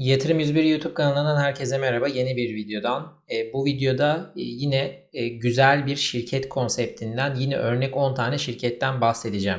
Yatırım 101 YouTube kanalından herkese merhaba. Yeni bir videodan. E, bu videoda e, yine e, güzel bir şirket konseptinden, yine örnek 10 tane şirketten bahsedeceğim.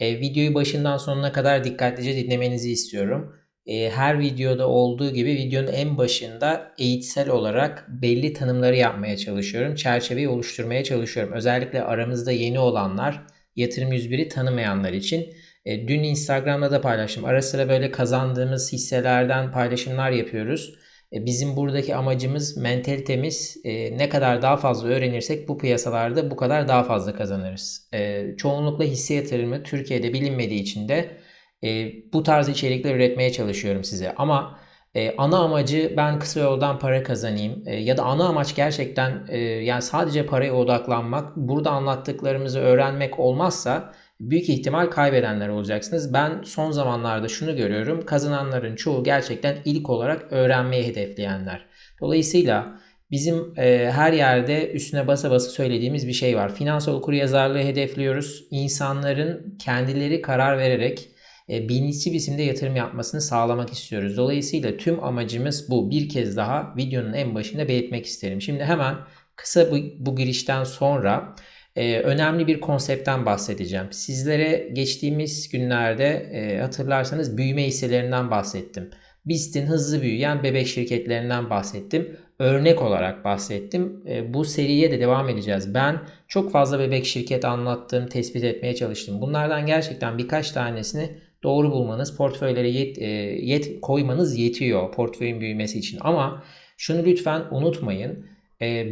E, videoyu başından sonuna kadar dikkatlice dinlemenizi istiyorum. E, her videoda olduğu gibi videonun en başında eğitsel olarak belli tanımları yapmaya çalışıyorum. Çerçeveyi oluşturmaya çalışıyorum. Özellikle aramızda yeni olanlar, Yatırım 101'i tanımayanlar için e, dün Instagram'da da paylaştım. Ara sıra böyle kazandığımız hisselerden paylaşımlar yapıyoruz. E, bizim buradaki amacımız, mentalitemiz e, ne kadar daha fazla öğrenirsek bu piyasalarda bu kadar daha fazla kazanırız. E, çoğunlukla hisse yatırımı Türkiye'de bilinmediği için de bu tarz içerikler üretmeye çalışıyorum size. Ama ana amacı ben kısa yoldan para kazanayım ya da ana amaç gerçekten yani sadece paraya odaklanmak, burada anlattıklarımızı öğrenmek olmazsa büyük ihtimal kaybedenler olacaksınız. Ben son zamanlarda şunu görüyorum. Kazananların çoğu gerçekten ilk olarak öğrenmeyi hedefleyenler. Dolayısıyla bizim e, her yerde üstüne basa basa söylediğimiz bir şey var. Finansal okuryazarlığı hedefliyoruz. İnsanların kendileri karar vererek e, bilinçli biçimde yatırım yapmasını sağlamak istiyoruz. Dolayısıyla tüm amacımız bu. Bir kez daha videonun en başında belirtmek isterim. Şimdi hemen kısa bu, bu girişten sonra e, önemli bir konseptten bahsedeceğim. Sizlere geçtiğimiz günlerde e, hatırlarsanız büyüme hisselerinden bahsettim. BIST'in hızlı büyüyen bebek şirketlerinden bahsettim. Örnek olarak bahsettim. E, bu seriye de devam edeceğiz. Ben çok fazla bebek şirket anlattım, tespit etmeye çalıştım. Bunlardan gerçekten birkaç tanesini doğru bulmanız, portföylere yet, e, yet koymanız yetiyor portföyün büyümesi için. Ama şunu lütfen unutmayın ee,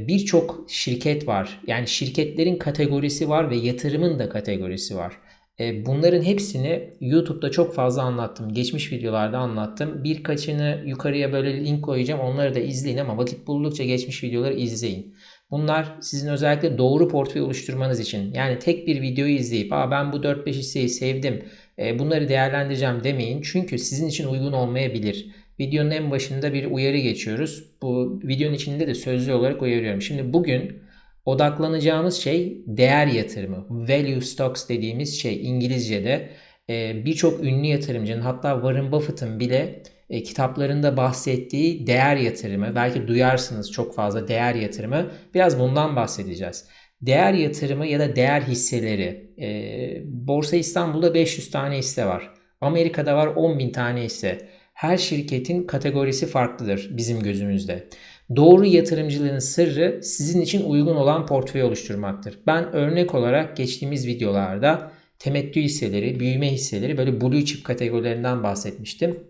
birçok şirket var. Yani şirketlerin kategorisi var ve yatırımın da kategorisi var. Ee, bunların hepsini YouTube'da çok fazla anlattım. Geçmiş videolarda anlattım. Birkaçını yukarıya böyle link koyacağım. Onları da izleyin ama vakit buldukça geçmiş videoları izleyin. Bunlar sizin özellikle doğru portföy oluşturmanız için. Yani tek bir videoyu izleyip Aa, ben bu 4-5 hisseyi sevdim e, bunları değerlendireceğim demeyin. Çünkü sizin için uygun olmayabilir. Videonun en başında bir uyarı geçiyoruz. Bu videonun içinde de sözlü olarak uyarıyorum. Şimdi bugün odaklanacağımız şey değer yatırımı. Value stocks dediğimiz şey İngilizce'de e, birçok ünlü yatırımcının hatta Warren Buffett'ın bile e, kitaplarında bahsettiği değer yatırımı. Belki duyarsınız çok fazla değer yatırımı. Biraz bundan bahsedeceğiz. Değer yatırımı ya da değer hisseleri. E, Borsa İstanbul'da 500 tane hisse var. Amerika'da var 10 bin tane hisse her şirketin kategorisi farklıdır bizim gözümüzde. Doğru yatırımcılığın sırrı sizin için uygun olan portföy oluşturmaktır. Ben örnek olarak geçtiğimiz videolarda temettü hisseleri, büyüme hisseleri böyle blue chip kategorilerinden bahsetmiştim.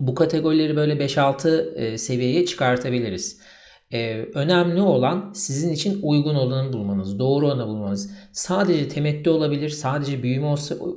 Bu kategorileri böyle 5-6 e, seviyeye çıkartabiliriz. Ee, önemli olan sizin için uygun olanı bulmanız, doğru olanı bulmanız. Sadece temettü olabilir, sadece büyüme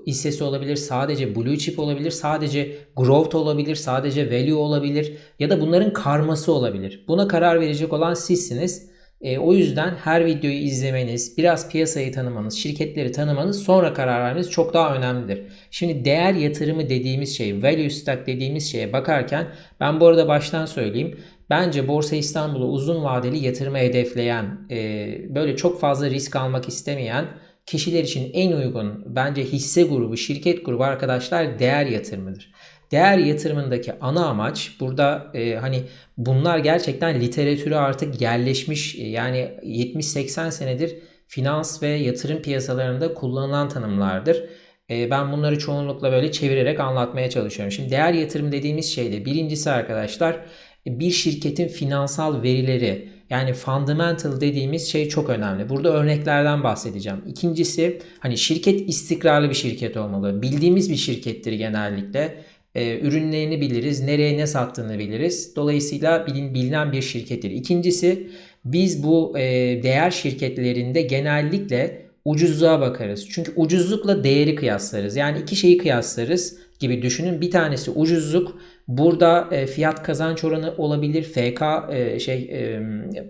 hissesi olabilir, sadece blue chip olabilir, sadece growth olabilir, sadece value olabilir ya da bunların karması olabilir. Buna karar verecek olan sizsiniz. E, o yüzden her videoyu izlemeniz, biraz piyasayı tanımanız, şirketleri tanımanız, sonra karar vermeniz çok daha önemlidir. Şimdi değer yatırımı dediğimiz şey, value stock dediğimiz şeye bakarken ben bu arada baştan söyleyeyim. Bence Borsa İstanbul'u uzun vadeli yatırıma hedefleyen, e, böyle çok fazla risk almak istemeyen kişiler için en uygun bence hisse grubu, şirket grubu arkadaşlar değer yatırımıdır. Değer yatırımındaki ana amaç burada e, hani bunlar gerçekten literatüre artık yerleşmiş e, yani 70-80 senedir finans ve yatırım piyasalarında kullanılan tanımlardır. E, ben bunları çoğunlukla böyle çevirerek anlatmaya çalışıyorum. Şimdi değer yatırım dediğimiz şeyde birincisi arkadaşlar bir şirketin finansal verileri yani fundamental dediğimiz şey çok önemli. Burada örneklerden bahsedeceğim. İkincisi hani şirket istikrarlı bir şirket olmalı. Bildiğimiz bir şirkettir genellikle. Ee, ürünlerini biliriz, nereye ne sattığını biliriz. Dolayısıyla bilin, bilinen bir şirkettir. İkincisi biz bu e, değer şirketlerinde genellikle ucuzluğa bakarız. Çünkü ucuzlukla değeri kıyaslarız. Yani iki şeyi kıyaslarız gibi düşünün. Bir tanesi ucuzluk. Burada e, fiyat kazanç oranı olabilir. FK e, şey e,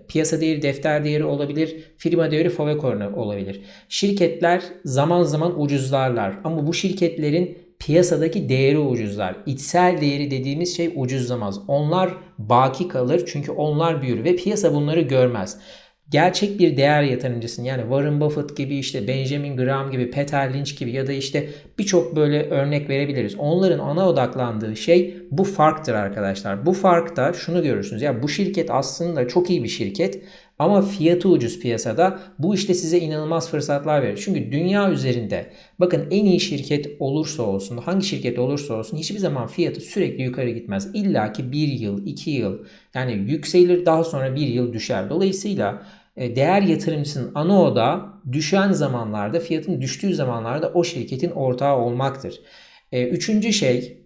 piyasa değeri, defter değeri olabilir. Firma değeri, FOVEK oranı olabilir. Şirketler zaman zaman ucuzlarlar. Ama bu şirketlerin piyasadaki değeri ucuzlar. İçsel değeri dediğimiz şey ucuzlamaz. Onlar baki kalır çünkü onlar büyür ve piyasa bunları görmez. gerçek bir değer yatırımcısın. Yani Warren Buffett gibi işte Benjamin Graham gibi Peter Lynch gibi ya da işte birçok böyle örnek verebiliriz. Onların ana odaklandığı şey bu farktır arkadaşlar. Bu farkta şunu görürsünüz. Ya bu şirket aslında çok iyi bir şirket ama fiyatı ucuz piyasada. Bu işte size inanılmaz fırsatlar verir. Çünkü dünya üzerinde bakın en iyi şirket olursa olsun, hangi şirket olursa olsun hiçbir zaman fiyatı sürekli yukarı gitmez. İlla ki 1 yıl, 2 yıl yani yükselir daha sonra 1 yıl düşer. Dolayısıyla e, değer yatırımcısının ana oda düşen zamanlarda fiyatın düştüğü zamanlarda o şirketin ortağı olmaktır. E, üçüncü şey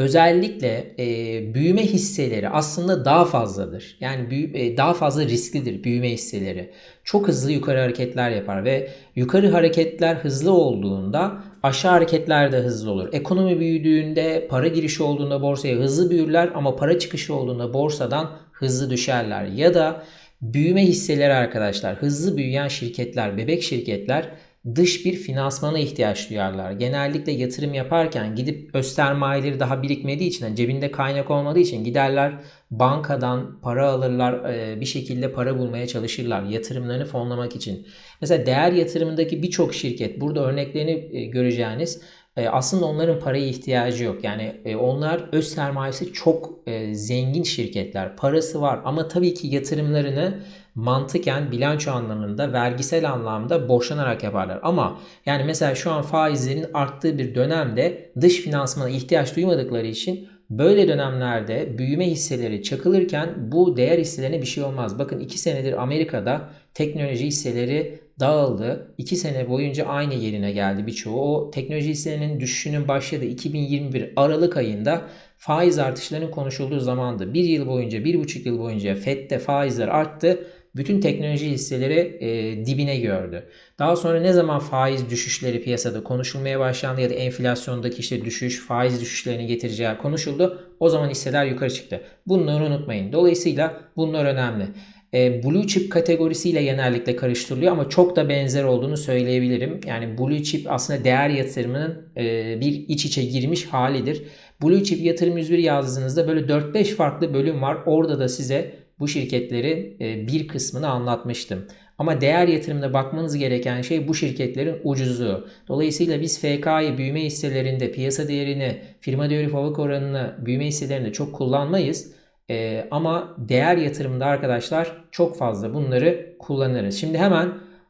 özellikle e, büyüme hisseleri aslında daha fazladır. Yani büyü, e, daha fazla risklidir büyüme hisseleri. Çok hızlı yukarı hareketler yapar ve yukarı hareketler hızlı olduğunda aşağı hareketler de hızlı olur. Ekonomi büyüdüğünde, para girişi olduğunda borsaya hızlı büyürler ama para çıkışı olduğunda borsadan hızlı düşerler. Ya da büyüme hisseleri arkadaşlar, hızlı büyüyen şirketler, bebek şirketler dış bir finansmana ihtiyaç duyarlar. Genellikle yatırım yaparken gidip öz sermayeleri daha birikmediği için, yani cebinde kaynak olmadığı için giderler bankadan para alırlar, e, bir şekilde para bulmaya çalışırlar yatırımlarını fonlamak için. Mesela değer yatırımındaki birçok şirket, burada örneklerini e, göreceğiniz e, aslında onların paraya ihtiyacı yok. Yani onlar öz sermayesi çok zengin şirketler. Parası var ama tabii ki yatırımlarını mantıken bilanço anlamında, vergisel anlamda borçlanarak yaparlar. Ama yani mesela şu an faizlerin arttığı bir dönemde dış finansmana ihtiyaç duymadıkları için Böyle dönemlerde büyüme hisseleri çakılırken bu değer hisselerine bir şey olmaz. Bakın 2 senedir Amerika'da teknoloji hisseleri dağıldı. 2 sene boyunca aynı yerine geldi birçoğu. O teknoloji hisselerinin düşüşünün başladığı 2021 Aralık ayında faiz artışlarının konuşulduğu zamandı. Bir yıl boyunca, bir buçuk yıl boyunca FED'de faizler arttı bütün teknoloji hisseleri e, dibine gördü. Daha sonra ne zaman faiz düşüşleri piyasada konuşulmaya başlandı ya da enflasyondaki işte düşüş, faiz düşüşlerini getireceği konuşuldu. O zaman hisseler yukarı çıktı. Bunları unutmayın. Dolayısıyla bunlar önemli. E, blue chip kategorisiyle genellikle karıştırılıyor ama çok da benzer olduğunu söyleyebilirim. Yani blue chip aslında değer yatırımının e, bir iç içe girmiş halidir. Blue chip yatırım 101 yazdığınızda böyle 4-5 farklı bölüm var. Orada da size bu şirketlerin e, bir kısmını anlatmıştım. Ama değer yatırımında bakmanız gereken şey bu şirketlerin ucuzluğu. Dolayısıyla biz FK'yı büyüme hisselerinde piyasa değerini, firma değeri fabrik oranını büyüme hisselerinde çok kullanmayız. Ee, ama değer yatırımında arkadaşlar çok fazla bunları kullanırız. Şimdi hemen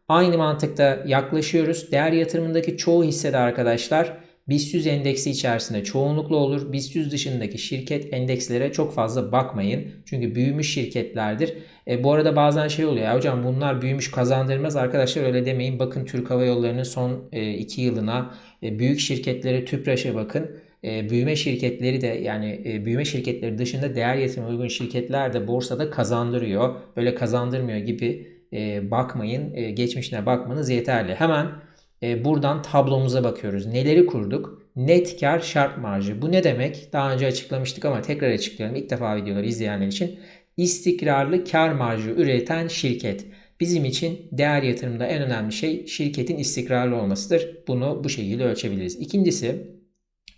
aynı mantıkta yaklaşıyoruz. Değer yatırımındaki çoğu hissede arkadaşlar BIST 100 endeksi içerisinde çoğunlukla olur. BIST 100 dışındaki şirket endekslere çok fazla bakmayın. Çünkü büyümüş şirketlerdir. E, bu arada bazen şey oluyor ya hocam bunlar büyümüş kazandırmaz. Arkadaşlar öyle demeyin. Bakın Türk Hava Yolları'nın son 2 e, yılına e, büyük şirketlere TÜPRAŞ'a bakın. E, büyüme şirketleri de yani e, büyüme şirketleri dışında değer yatırım uygun şirketler de borsada kazandırıyor. Böyle kazandırmıyor gibi e, bakmayın. E, geçmişine bakmanız yeterli. Hemen e, buradan tablomuza bakıyoruz. Neleri kurduk? Net kar şart marjı. Bu ne demek? Daha önce açıklamıştık ama tekrar açıklayalım. İlk defa videoları izleyenler için. İstikrarlı kar marjı üreten şirket. Bizim için değer yatırımda en önemli şey şirketin istikrarlı olmasıdır. Bunu bu şekilde ölçebiliriz. İkincisi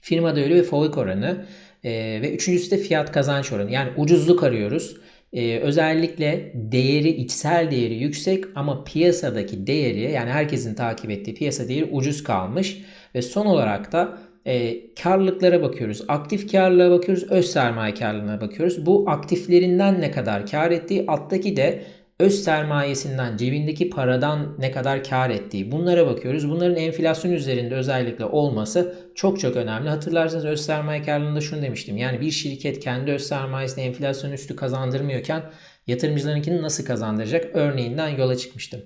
firma değeri ve FOIC oranı. Ee, ve üçüncüsü de fiyat kazanç oranı. Yani ucuzluk arıyoruz. Ee, özellikle değeri, içsel değeri yüksek ama piyasadaki değeri yani herkesin takip ettiği piyasa değeri ucuz kalmış. Ve son olarak da e, karlılıklara bakıyoruz. Aktif karlılığa bakıyoruz, öz sermaye karlılığına bakıyoruz. Bu aktiflerinden ne kadar kar ettiği, alttaki de öz sermayesinden, cebindeki paradan ne kadar kar ettiği bunlara bakıyoruz. Bunların enflasyon üzerinde özellikle olması çok çok önemli. Hatırlarsanız öz sermaye karlılığında şunu demiştim. Yani bir şirket kendi öz sermayesini enflasyon üstü kazandırmıyorken yatırımcılarınkini nasıl kazandıracak örneğinden yola çıkmıştım.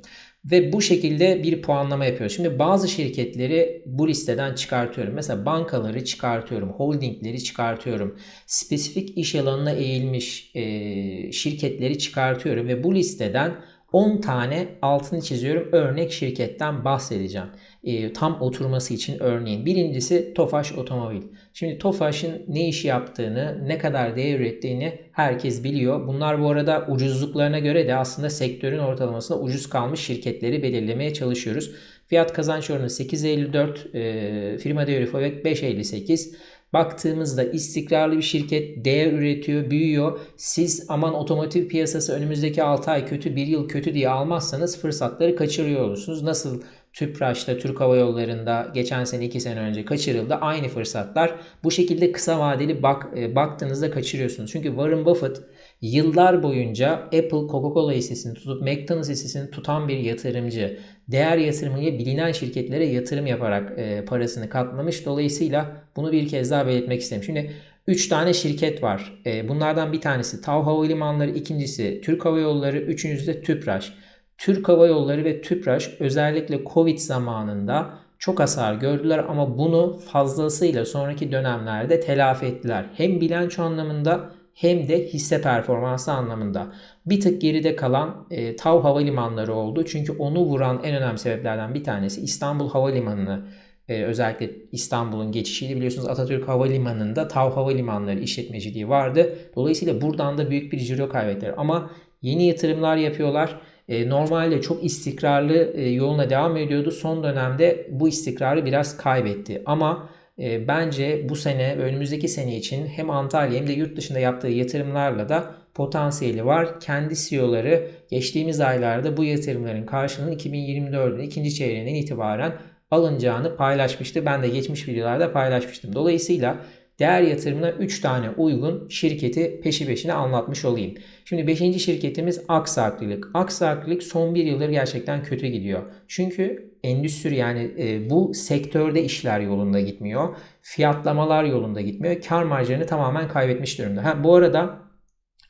Ve bu şekilde bir puanlama yapıyor. Şimdi bazı şirketleri bu listeden çıkartıyorum. Mesela bankaları çıkartıyorum. Holdingleri çıkartıyorum. Spesifik iş alanına eğilmiş e, şirketleri çıkartıyorum. Ve bu listeden 10 tane altını çiziyorum örnek şirketten bahsedeceğim. E, tam oturması için örneğin. Birincisi Tofaş Otomobil. Şimdi Tofaş'ın ne iş yaptığını, ne kadar değer ürettiğini herkes biliyor. Bunlar bu arada ucuzluklarına göre de aslında sektörün ortalamasında ucuz kalmış şirketleri belirlemeye çalışıyoruz. Fiyat kazanç oranı 8.54, e, firma değeri FOVEC 5.58. Baktığımızda istikrarlı bir şirket değer üretiyor, büyüyor. Siz aman otomotiv piyasası önümüzdeki 6 ay kötü, 1 yıl kötü diye almazsanız fırsatları kaçırıyor olursunuz. Nasıl TÜPRAŞ'ta, Türk Hava Yolları'nda geçen sene 2 sene önce kaçırıldı. Aynı fırsatlar bu şekilde kısa vadeli bak, e, baktığınızda kaçırıyorsunuz. Çünkü Warren Buffett yıllar boyunca Apple, Coca-Cola hissesini tutup McDonald's hissesini tutan bir yatırımcı. Değer yatırımıyla bilinen şirketlere yatırım yaparak e, parasını katlamış. Dolayısıyla bunu bir kez daha belirtmek istedim. Şimdi 3 tane şirket var. E, bunlardan bir tanesi TAV Havalimanları, ikincisi Türk Hava Yolları, üçüncüsü de TÜPRAŞ. Türk Hava Yolları ve TÜPRAŞ özellikle Covid zamanında çok hasar gördüler ama bunu fazlasıyla sonraki dönemlerde telafi ettiler. Hem bilanço anlamında hem de hisse performansı anlamında. Bir tık geride kalan e, TAV Havalimanları oldu. Çünkü onu vuran en önemli sebeplerden bir tanesi İstanbul Havalimanı'nı e, özellikle İstanbul'un geçişiydi. Biliyorsunuz Atatürk Havalimanı'nda TAV Havalimanları işletmeciliği vardı. Dolayısıyla buradan da büyük bir ciro kaybettiler. Ama yeni yatırımlar yapıyorlar. E, normalde çok istikrarlı e, yoluna devam ediyordu. Son dönemde bu istikrarı biraz kaybetti. Ama e, bence bu sene önümüzdeki sene için hem Antalya hem de yurt dışında yaptığı yatırımlarla da potansiyeli var. Kendi CEO'ları geçtiğimiz aylarda bu yatırımların karşılığını 2024'ün ikinci çeyreğinden itibaren alınacağını paylaşmıştı. Ben de geçmiş videolarda paylaşmıştım. Dolayısıyla değer yatırımına 3 tane uygun şirketi peşi peşine anlatmış olayım. Şimdi 5. şirketimiz Aksaklılık. Aksaklılık son bir yıldır gerçekten kötü gidiyor. Çünkü endüstri yani e, bu sektörde işler yolunda gitmiyor. Fiyatlamalar yolunda gitmiyor. Kar marjlarını tamamen kaybetmiş durumda. Ha, bu arada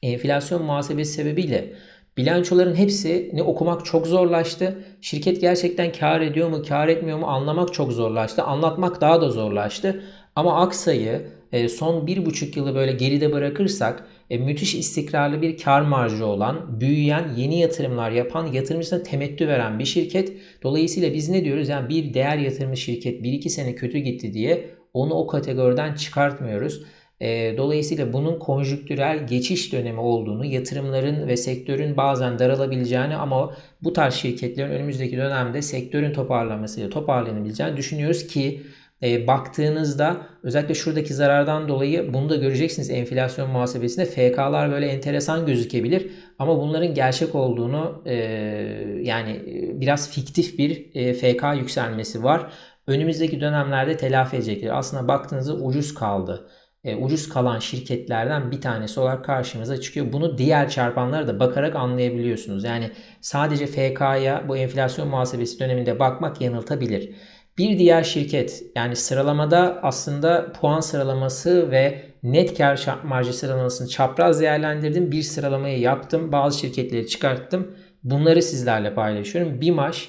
enflasyon muhasebesi sebebiyle bilançoların hepsini okumak çok zorlaştı. Şirket gerçekten kar ediyor mu, kar etmiyor mu anlamak çok zorlaştı. Anlatmak daha da zorlaştı. Ama Aksa'yı e, son bir buçuk yılı böyle geride bırakırsak e, müthiş istikrarlı bir kar marjı olan, büyüyen, yeni yatırımlar yapan, yatırımcısına temettü veren bir şirket. Dolayısıyla biz ne diyoruz? Yani bir değer yatırımı şirket 1-2 sene kötü gitti diye onu o kategoriden çıkartmıyoruz. E, dolayısıyla bunun konjüktürel geçiş dönemi olduğunu, yatırımların ve sektörün bazen daralabileceğini ama bu tarz şirketlerin önümüzdeki dönemde sektörün toparlamasıyla toparlanabileceğini düşünüyoruz ki e, baktığınızda özellikle şuradaki zarardan dolayı bunu da göreceksiniz enflasyon muhasebesinde FK'lar böyle enteresan gözükebilir ama bunların gerçek olduğunu e, yani biraz fiktif bir e, FK yükselmesi var. Önümüzdeki dönemlerde telafi edecektir. Aslında baktığınızda ucuz kaldı. E, ucuz kalan şirketlerden bir tanesi olarak karşımıza çıkıyor. Bunu diğer çarpanlara da bakarak anlayabiliyorsunuz. Yani sadece FK'ya bu enflasyon muhasebesi döneminde bakmak yanıltabilir. Bir diğer şirket yani sıralamada aslında puan sıralaması ve net kar marjı sıralamasını çapraz değerlendirdim. Bir sıralamayı yaptım. Bazı şirketleri çıkarttım. Bunları sizlerle paylaşıyorum. BİMAŞ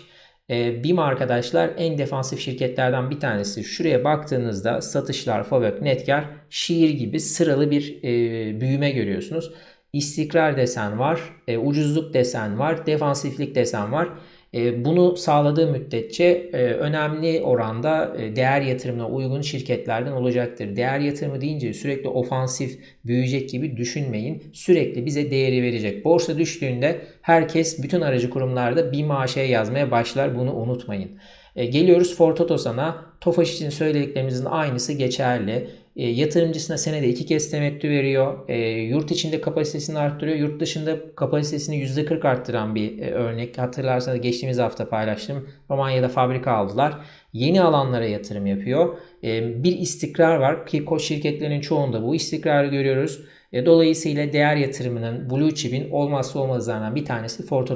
e, BİM arkadaşlar en defansif şirketlerden bir tanesi. Şuraya baktığınızda satışlar, FAVÖK, net kar şiir gibi sıralı bir e, büyüme görüyorsunuz. İstikrar desen var, e, ucuzluk desen var, defansiflik desen var. E, bunu sağladığı müddetçe e, önemli oranda e, değer yatırımına uygun şirketlerden olacaktır. Değer yatırımı deyince sürekli ofansif büyüyecek gibi düşünmeyin. Sürekli bize değeri verecek. Borsa düştüğünde herkes bütün aracı kurumlarda bir maaşa yazmaya başlar. Bunu unutmayın. Geliyoruz Ford Otosan'a. Tofaş için söylediklerimizin aynısı geçerli. E, yatırımcısına senede iki kez temettü veriyor. E, yurt içinde kapasitesini arttırıyor. Yurt dışında kapasitesini %40 arttıran bir e, örnek. Hatırlarsanız geçtiğimiz hafta paylaştım. Romanya'da fabrika aldılar. Yeni alanlara yatırım yapıyor. E, bir istikrar var ki koç şirketlerinin çoğunda bu istikrarı görüyoruz. E, dolayısıyla değer yatırımının Blue Chip'in olmazsa olmazlarından bir tanesi Ford.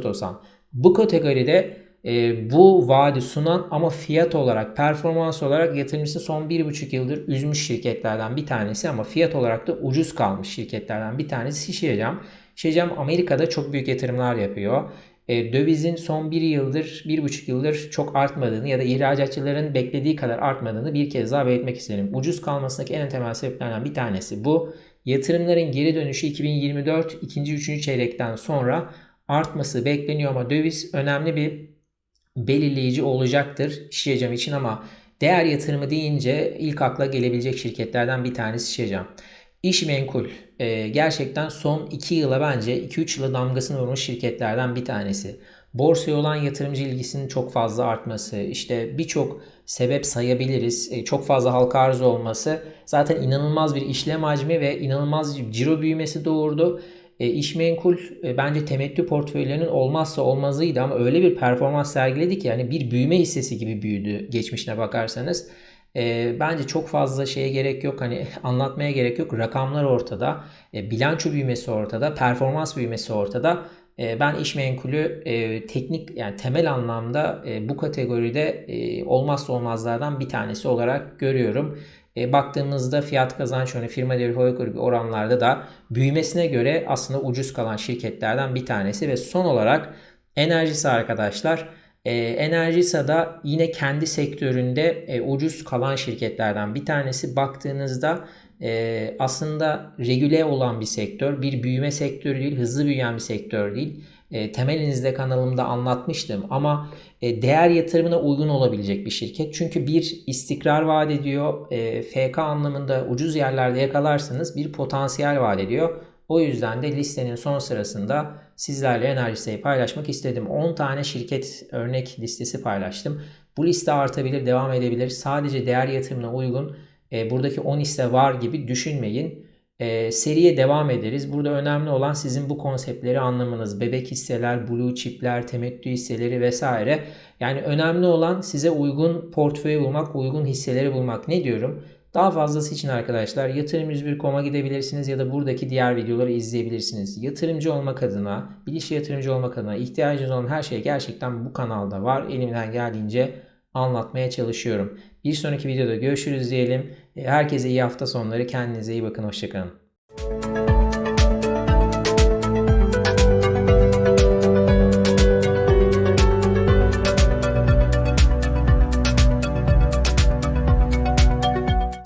Bu kategoride e, bu vaadi sunan ama fiyat olarak, performans olarak yatırımcısı son 1,5 yıldır üzmüş şirketlerden bir tanesi ama fiyat olarak da ucuz kalmış şirketlerden bir tanesi Şişecam. Şişecam Amerika'da çok büyük yatırımlar yapıyor. E, dövizin son 1 yıldır, 1,5 yıldır çok artmadığını ya da ihracatçıların beklediği kadar artmadığını bir kez daha belirtmek isterim. Ucuz kalmasındaki en temel sebeplerden bir tanesi bu. Yatırımların geri dönüşü 2024 ikinci 3. çeyrekten sonra artması bekleniyor ama döviz önemli bir belirleyici olacaktır Şişecam için ama değer yatırımı deyince ilk akla gelebilecek şirketlerden bir tanesi Şişecam. İş menkul. Ee, gerçekten son 2 yıla bence 2-3 yıla damgasını vurmuş şirketlerden bir tanesi. borsaya olan yatırımcı ilgisinin çok fazla artması, işte birçok sebep sayabiliriz. E, çok fazla halka arz olması zaten inanılmaz bir işlem hacmi ve inanılmaz bir ciro büyümesi doğurdu. E, işmenkul e, bence temettü portföylerinin olmazsa olmazıydı ama öyle bir performans sergiledi ki yani bir büyüme hissesi gibi büyüdü geçmişine bakarsanız. E, bence çok fazla şeye gerek yok. Hani anlatmaya gerek yok. Rakamlar ortada. E, bilanço büyümesi ortada. Performans büyümesi ortada. E, ben iş menkulü e, teknik yani temel anlamda e, bu kategoride e, olmazsa olmazlardan bir tanesi olarak görüyorum. E, baktığımızda fiyat kazanç oranı firma değeri gibi oranlarda da büyümesine göre aslında ucuz kalan şirketlerden bir tanesi ve son olarak enerjisi arkadaşlar. E, Enerjisa da yine kendi sektöründe e, ucuz kalan şirketlerden bir tanesi. Baktığınızda e, aslında regüle olan bir sektör, bir büyüme sektörü değil, hızlı büyüyen bir sektör değil. E, temelinizde kanalımda anlatmıştım ama e, değer yatırımına uygun olabilecek bir şirket. Çünkü bir istikrar vaat ediyor. E, FK anlamında ucuz yerlerde yakalarsanız bir potansiyel vaat ediyor. O yüzden de listenin son sırasında sizlerle enerjiseyi paylaşmak istedim. 10 tane şirket örnek listesi paylaştım. Bu liste artabilir, devam edebilir. Sadece değer yatırımına uygun buradaki 10 hisse var gibi düşünmeyin. E, seriye devam ederiz. Burada önemli olan sizin bu konseptleri anlamanız. Bebek hisseler, blue chipler, temettü hisseleri vesaire. Yani önemli olan size uygun portföyü bulmak, uygun hisseleri bulmak. Ne diyorum? Daha fazlası için arkadaşlar yatırım 101.com'a gidebilirsiniz ya da buradaki diğer videoları izleyebilirsiniz. Yatırımcı olmak adına, bilinçli yatırımcı olmak adına ihtiyacınız olan her şey gerçekten bu kanalda var. Elimden geldiğince anlatmaya çalışıyorum. Bir sonraki videoda görüşürüz diyelim. Herkese iyi hafta sonları. Kendinize iyi bakın. Hoşçakalın.